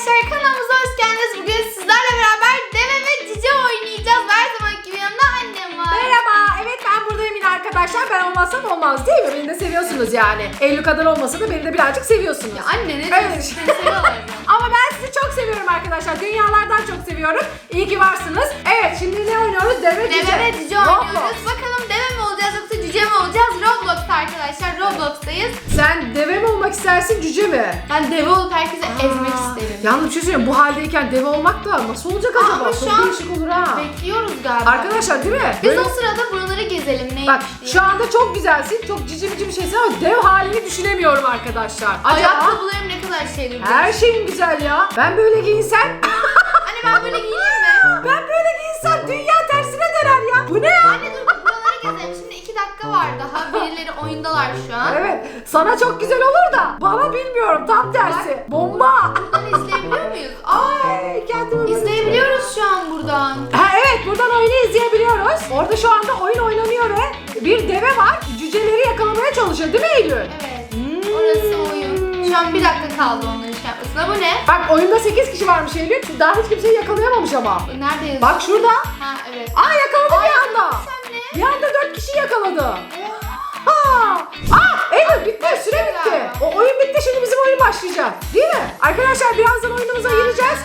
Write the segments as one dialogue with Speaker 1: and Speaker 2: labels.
Speaker 1: arkadaşlar kanalımıza hoş geldiniz. Bugün sizlerle beraber deve ve cici oynayacağız. Her zamanki gibi yanımda annem var.
Speaker 2: Merhaba. Evet ben buradayım yine arkadaşlar. Ben olmazsam olmaz değil mi? Beni de seviyorsunuz yani. Eylül kadar olmasa da beni de birazcık seviyorsunuz.
Speaker 1: Ya anne ne
Speaker 2: Evet.
Speaker 1: diyorsun? Seni seviyorlar ya.
Speaker 2: Ama ben sizi çok seviyorum arkadaşlar. Dünyalardan çok seviyorum. İyi ki varsınız. Evet şimdi ne oynuyoruz? Deve cici.
Speaker 1: Deve ve
Speaker 2: Roblox.
Speaker 1: oynuyoruz. Bakalım deve arkadaşlar. Roblox'tayız.
Speaker 2: Sen deve mi olmak istersin cüce mi?
Speaker 1: Ben deve olup herkesi ezmek isterim.
Speaker 2: Yalnız bir şey söyleyeyim. Bu haldeyken deve olmak da nasıl olacak
Speaker 1: Aa,
Speaker 2: acaba?
Speaker 1: ama
Speaker 2: Çok
Speaker 1: şu an
Speaker 2: değişik olur ha.
Speaker 1: Bekliyoruz galiba.
Speaker 2: Arkadaşlar değil mi?
Speaker 1: Biz
Speaker 2: Böyle-
Speaker 1: o sırada buraları gezelim neymiş
Speaker 2: Bak
Speaker 1: diye.
Speaker 2: şu anda çok güzelsin. Çok cici bici bir şeysin ama dev halini düşünemiyorum arkadaşlar. Acaba
Speaker 1: Ayakkabılarım ne kadar şeydir.
Speaker 2: her şeyin güzel ya. Ben böyle giyinsem
Speaker 1: Anne ben böyle giyineyim mi?
Speaker 2: ben böyle giyinsem dünya tersine döner ya. Bu ne ya?
Speaker 1: Anne dur var daha. Birileri oyundalar şu an.
Speaker 2: Evet sana çok güzel olur da bana bilmiyorum tam tersi. Bomba.
Speaker 1: Buradan izleyebiliyor muyuz?
Speaker 2: Ay kendimi
Speaker 1: İzleyebiliyoruz şu an buradan.
Speaker 2: Ha evet buradan oyunu izleyebiliyoruz. Orada şu anda oyun oynanıyor ve bir deve var. Cüceleri yakalamaya çalışıyor değil mi Eylül?
Speaker 1: Evet.
Speaker 2: Hmm.
Speaker 1: Orası oyun. Şu an bir dakika kaldı onların şey yapmasına. Bu ne?
Speaker 2: Bak oyunda 8 kişi varmış Eylül. Daha hiç kimseyi yakalayamamış ama.
Speaker 1: Nerede yazıyor?
Speaker 2: Bak şurada.
Speaker 1: Ha evet.
Speaker 2: Aa yakaladı bir anda.
Speaker 1: Sen?
Speaker 2: Bir anda 4 kişi yakaladı. Aa, aa Eylül bitti süre bitti. O oyun bitti şimdi bizim oyun başlayacak. Değil mi? Arkadaşlar birazdan oyunumuza gireceğiz.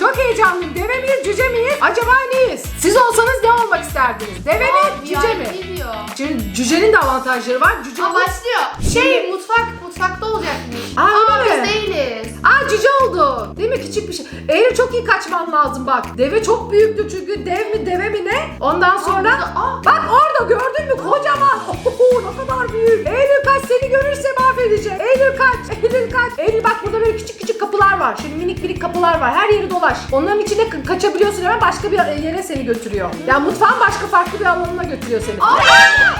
Speaker 2: Çok heyecanlıyım. Deve miyiz, cüce miyiz? Acaba neyiz? Siz olsanız ne olmak isterdiniz? Deve mi, cüce mi? Şimdi cücenin de avantajları var. Cüce
Speaker 1: Aa
Speaker 2: bu-
Speaker 1: başlıyor. Şey mutfak mutfakta olacakmış.
Speaker 2: Aa, öyle mi?
Speaker 1: biz değiliz.
Speaker 2: Aa cüce oldu. Değil mi? Küçük bir şey. Eylül çok iyi kaçman lazım bak. Deve çok büyüktü çünkü. Dev mi deve mi ne? Ondan sonra...
Speaker 1: aa.
Speaker 2: Bak orada gördün mü? Kocaman. Oho, ne kadar büyük. Eylül kaç seni görürse mahvedecek. Eylül kaç. Eylül kaç. Eylül bak burada böyle küçük küçük kapılar var. Şimdi minik minik kapılar var. Her yeri dolaş. Onların içine ka- kaçabiliyorsun hemen başka bir yere seni götürüyor. Yani mutfağın başka farklı bir alanına götürüyor seni.
Speaker 1: Aa!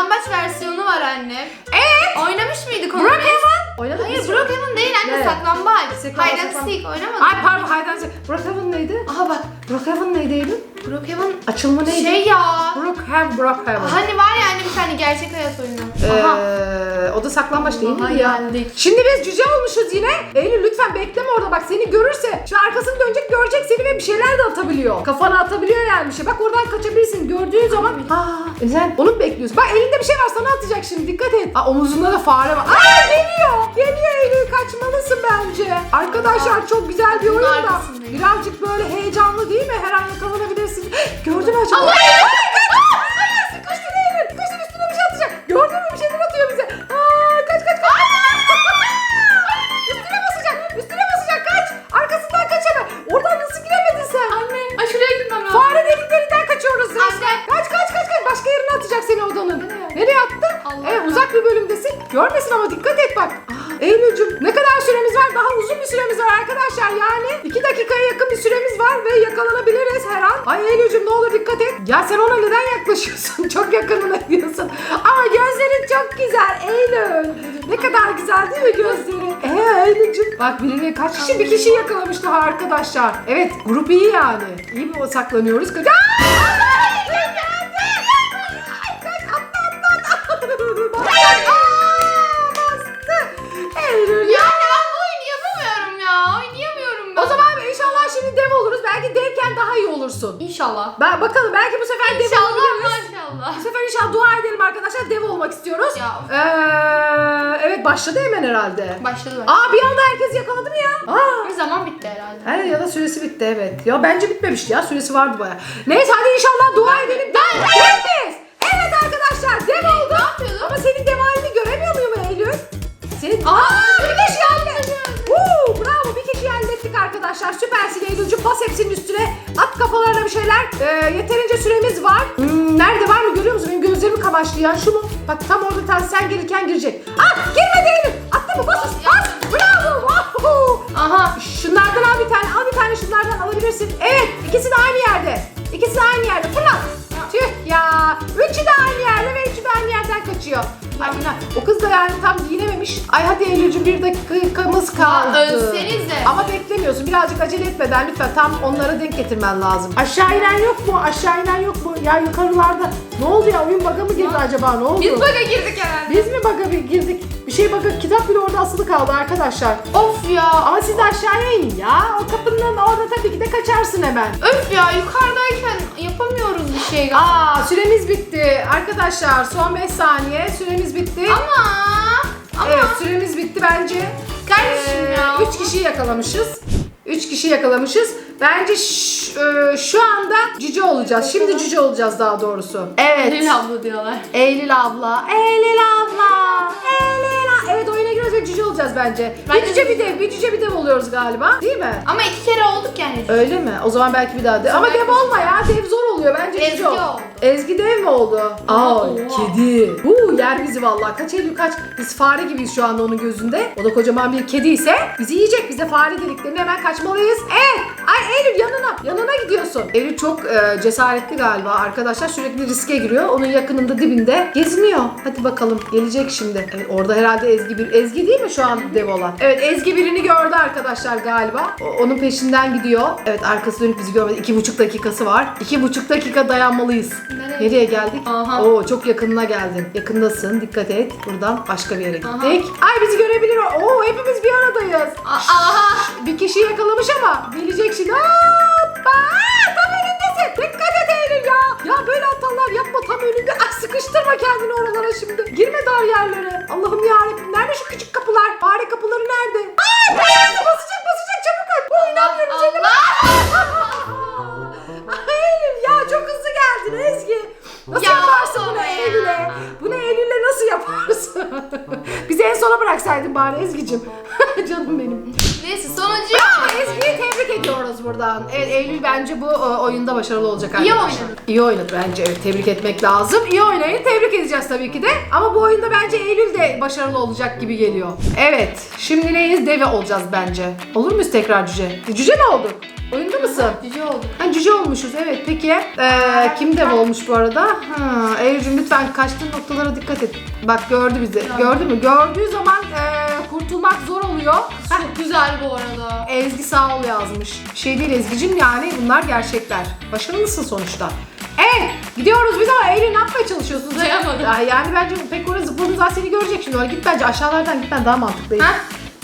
Speaker 1: Saklambaç versiyonu var anne.
Speaker 2: Evet.
Speaker 1: Oynamış mıydık onu?
Speaker 2: Brookhaven. Oynadık
Speaker 1: Hayır. Brookhaven değil anne
Speaker 2: Ne?
Speaker 1: saklambaç.
Speaker 2: Saklambaç,
Speaker 1: Hide and
Speaker 2: saklambaç.
Speaker 1: seek oynamadık.
Speaker 2: Ay pardon haydan Brookhaven neydi?
Speaker 1: Aha bak
Speaker 2: Brookhaven neydi Eylül?
Speaker 1: Brookhaven
Speaker 2: Açılma neydi?
Speaker 1: şey ya.
Speaker 2: Brookhaven, Brookhaven.
Speaker 1: Hani var ya anne bir tane gerçek hayat oyunu.
Speaker 2: Ee, o da saklambaç değil
Speaker 1: Aha,
Speaker 2: ya?
Speaker 1: yendik.
Speaker 2: Şimdi biz cüce olmuşuz yine. Eylül lütfen bekleme orada bak seni görürse. Şu arkasını dönecek görecek seni ve bir şeyler de atabiliyor. Kafana atabiliyor yani bir şey. Bak oradan kaçabilirsin gördüğün zaman. Aa, sen onu mu bekliyorsun? Bak elinde bir şey var sana atacak şimdi dikkat et. Aa, omuzunda da fare var. Aa geliyor. Geliyor Eylül kaçmalısın bence. Arkadaşlar çok güzel bir oyun da.
Speaker 1: arkasındayım.
Speaker 2: Birazcık böyle heyecanlı değil mi? Her an yakalanabilirsin. Gördün mü acaba?
Speaker 1: Allah!
Speaker 2: Sıkıştı Eylül. Kuşun üstüne bir şey atacak. Gördün mü bir şeyler atıyor bize. Aa, kaç kaç kaç. üstüne basacak. Üstüne basacak kaç. Arkasından kaç hemen. Oradan nasıl giremedin sen?
Speaker 1: Anne. Ay şuraya gitmem lazım.
Speaker 2: Fare deliklerinden kaçıyoruz.
Speaker 1: Anne.
Speaker 2: Kaç kaç kaç kaç. Başka yerine atacak seni odanın.
Speaker 1: Nereye?
Speaker 2: Attı?
Speaker 1: Allah
Speaker 2: evet uzak bir bölümdesin. Görmesin ama dikkat et bak. Eylül'cüm ne süremiz var arkadaşlar. Yani 2 dakikaya yakın bir süremiz var ve yakalanabiliriz her an. Ay Eylül'cüm ne olur dikkat et. Ya sen ona neden yaklaşıyorsun? çok yakınına diyorsun. Ama gözlerin çok güzel Eylül. Ne kadar güzel değil mi gözleri? Ee Eylül'cüm. Bak birini kaç kişi? Bir kişi yakalamış daha arkadaşlar. Evet grup iyi yani. İyi mi saklanıyoruz? Aa! Olursun.
Speaker 1: İnşallah.
Speaker 2: Ben bakalım belki bu sefer dev
Speaker 1: İnşallah
Speaker 2: olabiliriz.
Speaker 1: maşallah.
Speaker 2: Bu sefer inşallah dua edelim arkadaşlar. Dev olmak istiyoruz.
Speaker 1: Ya.
Speaker 2: Ee, evet başladı hemen herhalde.
Speaker 1: Başladı bak.
Speaker 2: Aa bir anda herkes yakaladı mı ya? Aa.
Speaker 1: Bir zaman bitti herhalde.
Speaker 2: He ya da süresi bitti evet. Ya bence bitmemişti ya süresi vardı baya. Neyse hadi inşallah dua edelim. Ben. Evet arkadaşlar dev oldu.
Speaker 1: yapıyordun?
Speaker 2: Ama senin dev halini göremiyor muyum Eylül? Senin...
Speaker 1: Aa,
Speaker 2: bir kişi hallettik. Woo, bravo bir kişi hallettik arkadaşlar. Süpersin Eylül'cüm. Bas hepsinin üstüne. Kafalarına bir şeyler. Ee, yeterince süremiz var. Hmm, nerede var mı görüyor musun? Benim gözlerimi kamaştı ya. Şu mu? Bak tam orada tam sen gelirken girecek. Ah girmedi Eylül. Attı mı? Bas bas. Bravo. Wow.
Speaker 1: Aha.
Speaker 2: Şunlardan al bir tane, al bir tane şunlardan alabilirsin. Evet, ikisi de aynı yerde. İkisi de aynı yerde. Fırlat. Tüh ya. Üçü de aynı yerde ve üçü de aynı yerden kaçıyor. Ay Mina, o kız da yani tam giyinememiş. Ay hadi Eylül'cüm bir dakikamız kaldı.
Speaker 1: ölsenize.
Speaker 2: Ama beklemiyorsun. Birazcık acele etmeden lütfen tam onlara denk getirmen lazım. Aşağı inen yok mu? Aşağı inen yok mu? Ya yukarılarda. Ne oldu ya? Oyun bug'a mı girdi acaba? Ne oldu?
Speaker 1: Biz bug'a girdik herhalde.
Speaker 2: Biz mi bug'a bir girdik? Bir şey bug'a kitap bile orada asılı kaldı arkadaşlar.
Speaker 1: Of ya.
Speaker 2: Ama siz de aşağıya inin ya. O kapının orada tabii ki de kaçarsın hemen.
Speaker 1: Öf ya yukarıdayken yapamıyoruz bir şey.
Speaker 2: Aa süremiz bitti. Arkadaşlar son 5 saniye süremiz bitti.
Speaker 1: Ama. Ama.
Speaker 2: Evet süremiz bitti bence.
Speaker 1: Kardeşim ya.
Speaker 2: 3 kişiyi yakalamışız. 3 kişi yakalamışız. Bence e, şu anda cüce olacağız. Şimdi cüce olacağız daha doğrusu. Evet.
Speaker 1: Eylül abla diyorlar.
Speaker 2: Eylül abla. Eylül abla. Eylül ve cüce olacağız bence. Bir
Speaker 1: Bence
Speaker 2: cüce
Speaker 1: de.
Speaker 2: bir dev, bir cüce bir dev oluyoruz galiba. Değil mi?
Speaker 1: Ama iki kere olduk yani.
Speaker 2: Öyle mi? O zaman belki bir daha dev. Ama dev olma ya. Dev zor oluyor. Bence
Speaker 1: Ezgi
Speaker 2: cüce ol.
Speaker 1: oldu.
Speaker 2: Ezgi dev mi oldu? Aa
Speaker 1: Oha.
Speaker 2: kedi. Huu yer bizi vallahi. Kaç Eylül kaç. Biz fare gibiyiz şu anda onun gözünde. O da kocaman bir kedi ise bizi yiyecek. Biz de fare deliklerine hemen kaçmalıyız. Evet. Ay Eylül yanına. Yanına gidiyorsun. Eylül çok e, cesaretli galiba arkadaşlar. Sürekli riske giriyor. Onun yakınında dibinde geziniyor. Hadi bakalım. Gelecek şimdi. Evet, orada herhalde Ezgi bir. Ezgi değil mi şu an dev olan? Evet Ezgi birini gördü arkadaşlar galiba. O- onun peşinden gidiyor. Evet arkası dönüp bizi görmedi. İki buçuk dakikası var. İki buçuk dakika dayanmalıyız.
Speaker 1: Nereye?
Speaker 2: Nereye geldik?
Speaker 1: Aha.
Speaker 2: Oo çok yakınına geldin. Yakındasın. Dikkat et. Buradan başka bir yere
Speaker 1: Aha.
Speaker 2: gittik. Ay bizi görebilir o. Oo hepimiz bir aradayız.
Speaker 1: Aha.
Speaker 2: Bir kişi yakalamış ama bilecek Bizi en sona bıraksaydın bari Ezgi'cim. Canım benim.
Speaker 1: Neyse sonuncu
Speaker 2: Bravo Ezgi'yi tebrik ediyoruz buradan. Evet Eylül bence bu e, oyunda başarılı olacak
Speaker 1: İyi
Speaker 2: arkadaşlar.
Speaker 1: oynadı.
Speaker 2: İyi oynadı bence evet tebrik etmek lazım. İyi oynayın tebrik edeceğiz tabii ki de. Ama bu oyunda bence Eylül de başarılı olacak gibi geliyor. Evet şimdi neyiz? Deve olacağız bence. Olur muyuz tekrar cüce? E, Cüce mi olduk? Oyunda mısın?
Speaker 1: Cüce olduk.
Speaker 2: Ha cüce olmuşuz evet peki. Ee, kim dev olmuş bu arada? Ha, Eylül'cüm lütfen kaçtığın noktalara dikkat et. Bak gördü bizi. Gördü mü? Gördüğü zaman e, kurtulmak zor oluyor. Heh,
Speaker 1: Çok güzel bu arada.
Speaker 2: Ezgi sağ ol yazmış. Bir şey değil Ezgi'cim yani bunlar gerçekler. Başarılısın sonuçta. Evet gidiyoruz biz ama Eylül ne yapmaya çalışıyorsunuz?
Speaker 1: Dayamadım.
Speaker 2: Ya, yani bence pek oraya zıpladığın zaman seni görecek şimdi. Git bence aşağılardan gitmen daha mantıklı.
Speaker 1: Ha?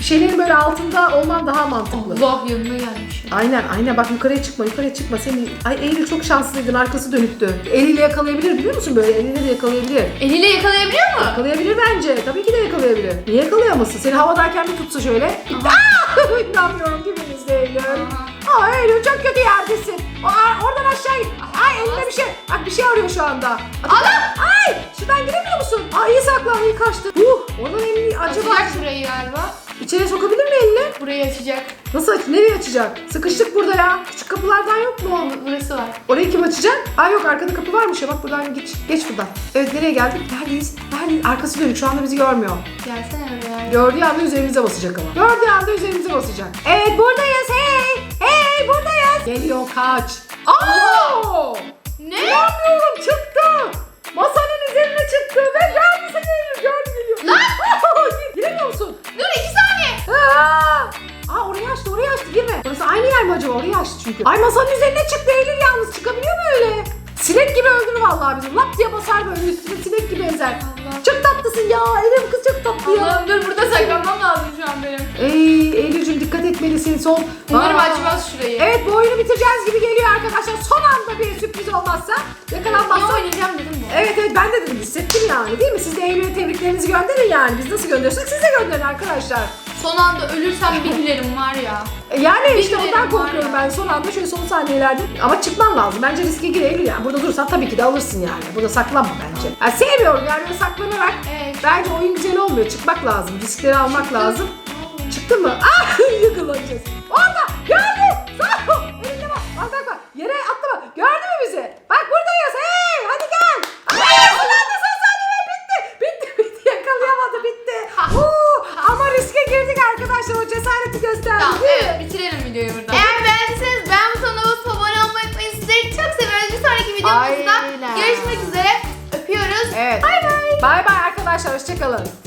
Speaker 2: Şeylerin böyle altında olman daha mantıklı.
Speaker 1: Allah yanına gelmiş.
Speaker 2: Aynen aynen bak yukarıya çıkma yukarıya çıkma seni ay Eylül çok şanslıydın arkası dönüktü. Eliyle yakalayabilir biliyor musun böyle eliyle de yakalayabilir.
Speaker 1: Eliyle yakalayabiliyor mu?
Speaker 2: Yakalayabilir bence tabii ki de yakalayabilir. Niye yakalayamasın? Seni havadayken bir tutsa şöyle. Aa! İnanmıyorum de Eylül? Aa Eylül çok kötü yerdesin. Aa, oradan aşağı git. Ay elinde bir şey. Bak bir şey arıyor şu anda.
Speaker 1: Allah!
Speaker 2: Ay şuradan giremiyor musun? Ay iyi saklan iyi kaçtı. Uh, oradan elini acaba
Speaker 1: Açacak burayı galiba.
Speaker 2: İçeri sokabilir mi elini?
Speaker 1: Burayı açacak.
Speaker 2: Nasıl aç? Nereye açacak? Sıkıştık burada ya. Küçük kapılardan yok mu?
Speaker 1: Burası var.
Speaker 2: Orayı kim açacak? Aa yok arkada kapı varmış ya bak buradan geç. Geç buradan. Evet nereye geldik? Neredeyiz? Neredeyiz? Arkası dönük şu anda bizi görmüyor.
Speaker 1: Gelsene oraya.
Speaker 2: Gördüğü anda üzerimize basacak ama. Gördüğü anda üzerimize basacak. Evet buradayız hey. Hey buradayız. Geliyor kaç. Aa!
Speaker 1: Ne?
Speaker 2: İnanmıyorum çıktı. Masanın üzerine çıktı ve geldi seni geliyor.
Speaker 1: Lan!
Speaker 2: Çünkü. Ay masanın üzerine çıktı Eylül yalnız çıkabiliyor mu öyle? Sinek gibi öldürür vallahi bizi. Lap diye basar böyle üstüne sinek gibi ezer.
Speaker 1: Allah.
Speaker 2: Çok tatlısın ya. Eylül kız çok tatlı ya.
Speaker 1: Allah'ım dur burada saklanmam lazım şu an benim.
Speaker 2: Ey Eylül'cüm dikkat etmelisin son.
Speaker 1: Umarım
Speaker 2: Aa.
Speaker 1: şurayı.
Speaker 2: Evet bu oyunu bitireceğiz gibi geliyor arkadaşlar. Son anda bir sürpriz olmazsa yakalanmazsa.
Speaker 1: oynayacağım dedim bu.
Speaker 2: Evet evet ben de dedim hissettim yani değil mi? Siz de Eylül'e tebriklerinizi gönderin yani. Biz nasıl gönderiyorsak siz de gönderin arkadaşlar.
Speaker 1: Son anda ölürsem bir gülerim var ya.
Speaker 2: E Yani işte
Speaker 1: Bilmiyorum
Speaker 2: ondan korkuyorum
Speaker 1: ya.
Speaker 2: ben son anda şöyle son saniyelerde. Ama çıkman lazım. Bence riske gir Eylül yani. Burada durursan tabii ki de alırsın yani. Burada saklanma bence. Yani sevmiyorum yani böyle saklanarak.
Speaker 1: Evet.
Speaker 2: Bence oyun güzel olmuyor. Çıkmak lazım. Riskleri almak lazım. Çıktı mı? Ah yakalanacağız. Orada geldi. Sağ ol. Elinde bak. Bak bak bak. Yere atlama. Gördü mü bizi? Bak buradayız. Hey hadi gel. Ay kullandı son saniye bitti. Bitti bitti. Yakalayamadı bitti. Huu, ama riske girdik arkadaşlar. O cesareti gösterdi
Speaker 1: Tamam
Speaker 2: değil mi?
Speaker 1: evet bitirelim videoyu burada. Eğer beğendiyseniz beğen butonuna basıp abone olmayı unutmayın. Sizleri çok seviyoruz. Bir sonraki videomuzda
Speaker 2: Aynen.
Speaker 1: görüşmek üzere. Öpüyoruz.
Speaker 2: Evet.
Speaker 1: Bay bay.
Speaker 2: Bay bay arkadaşlar. Hoşçakalın.